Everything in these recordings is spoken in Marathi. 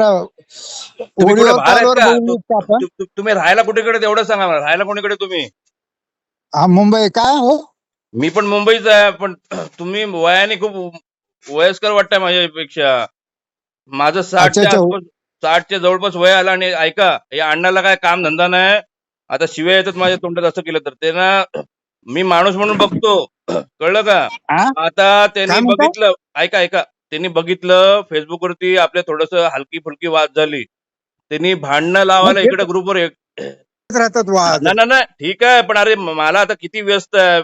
तुम्ही कुठे व्हिडिओ बाहेर आहेत कॉलवर का? बोलू तु- शकतो आपण. तु- तु- तुम्ही राहायला कुठेकडे तेवढं सांगा मला. राहायला कोणीकडे तुम्ही? हा मुंबई. काय हो? मी पण मुंबईचा आहे पण तुम्ही वयाने खूप वयस्कर वाटताय माझ्यापेक्षा. माझं अच्छा साठच्या अच्छा. आसपास साठच्या जवळपास वय आला आणि ऐका या अण्णाला काय काम धंदा नाही. आता शिव्या येतात माझ्या तोंडात असं केलं तर. ते ना मी माणूस म्हणून बघतो. कळलं का? हा? आता त्यांनी काय? बघितलं. ऐका ऐका. त्यांनी बघितलं फेसबुक वरती आपल्या थोडस हलकी फुलकी वाद झाली. त्यांनी भांडणं लावायला इकडे ग्रुपवर राहतात वाद. ना ना ना ठीक आहे पण अरे मला आता किती व्यस्त आहे.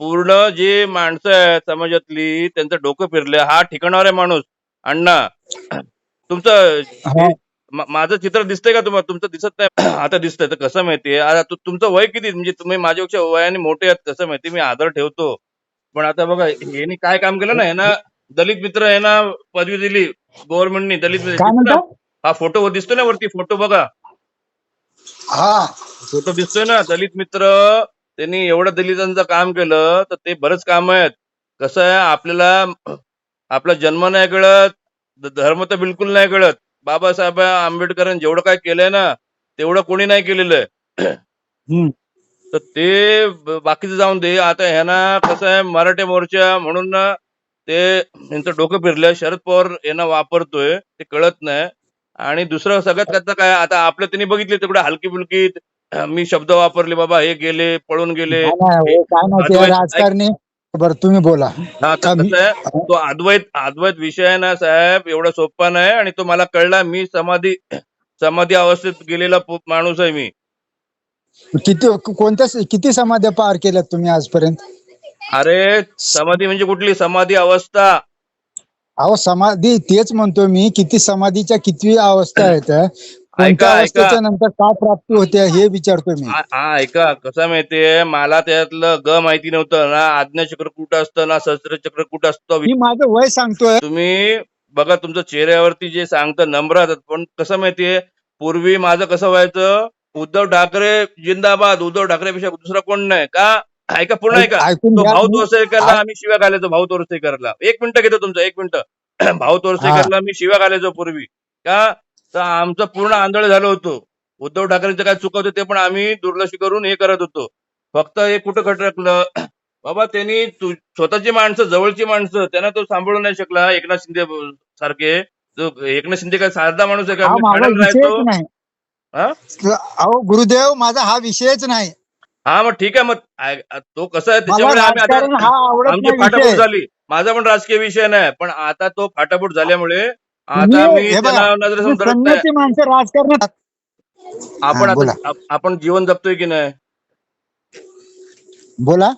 पूर्ण जे माणसं आहेत समाजातली त्यांचं डोकं फिरलं हा ठिकाणावर आहे माणूस. अण्णा तुमचं माझं चित्र दिसतंय का तुम्हाला तुमचं दिसत नाही? आता दिसतंय तर कसं माहितीये? आता तुमचं वय किती? म्हणजे तुम्ही माझ्यापेक्षा वयाने मोठे आहेत कसं माहिती मी आदर ठेवतो. पण आता बघा यांनी काय काम केलं ना यांना दलित मित्र यांना पदवी दिली. गव्हर्नमेंटनी दलित मित्र काय दिसतो ना? म्हणता? हा फोटो दिसतोय ना वरती फोटो बघा. हा. फोटो दिसतोय ना दलित मित्र त्यांनी एवढं दलितांचं काम केलं तर ते बरंच काम आहेत. कसं आहे आपल्याला आपला जन्म नाही कळत ध- धर्म तर बिलकुल नाही कळत. बाबासाहेब आंबेडकरांनी जेवढं काय केलंय ना तेवढं कोणी नाही केलेलं आहे. हम्म. तर ते ब- बाकीचं जाऊन दे. आता ह्यांना कसं आहे मराठा मोर्चा म्हणून ना ते यांचं डोकं फिरलं. शरद पवार यांना वापरतोय ते कळत नाही. आणि दुसरं सगळ्यात करता काय आता आपलं त्यांनी बघितले तिकडे हलकी फुलकी मी शब्द वापरले बाबा हे गेले पळून गेले. राजकारणी. बरं तुम्ही बोला. तो अद्वैत अद्वैत विषय आहे ना साहेब एवढा सोपा नाही. आणि तो मला कळला मी समाधी समाधी अवस्थेत गेलेला माणूस आहे मी. किती कोणत्या किती समाध्या पार केल्यात तुम्ही आजपर्यंत? अरे समाधी म्हणजे कुठली? समाधी अवस्था. अहो समाधी तेच म्हणतो मी किती समाधीच्या किती अवस्था आहेत कोणत्या ऐका. अवस्थेच्या नंतर काय प्राप्ती होते हे विचारतोय मी. हा हा, ऐका कसं माहितीये? मला त्यातलं ग माहिती नव्हतं ना? आज्ञाचक्र कुठं असतं ना? शस्त्रचक्र कुठं असतं? मी माझं वय सांगतोय. तुम्ही बघा तुमच्या चेहऱ्यावरती जे सांगतं नम्र राहतात पण कसं माहितीये? पूर्वी माझं कसं व्हायचं? उद्धव ठाकरे जिंदाबाद. उद्धव ठाकरेपेक्षा दुसरा कोण नाही का? ऐका पूर्ण ऐका ऐकून तो घ्या भाऊ तोरसेकरला आम्ही शिव्या घालायचो भाऊ तोरसेकरला. एक मिनिट घेतो तुमचं एक मिनिट. भाऊ तोरसेकरला मी शिव्या घालायचो पूर्वी. का? तर आमचं पूर्ण आंधळ झालं होतं. उद्धव ठाकरेंचं काय चुकवतं ते पण आम्ही दुर्लक्ष करून हे करत होतो. फक्त हे कुठं खटकलं? बाबा त्यांनी तु- स्वतःची माणसं जवळची माणसं त्यांना तो सांभाळू नाही शकला एकनाथ शिंदे सारखे. जो एकनाथ शिंदे काय साधा माणूस आहे का? हा मी माझा ठाण्याला विषयच राहायचो नाही? अहो गुरुदेव माझा हा विषयच नाही. हा मग ठीक आहे मग तो कसं आहे त्याच्यामुळे आम्ही आता हा आमची फाटाफूट झाली. माझा पण राजकीय विषय नाही पण आता तो फाटाफूट झाल्यामुळे आता मी राजकारणात आपण. आता आपण जीवन जगतोय की नाही? बोला.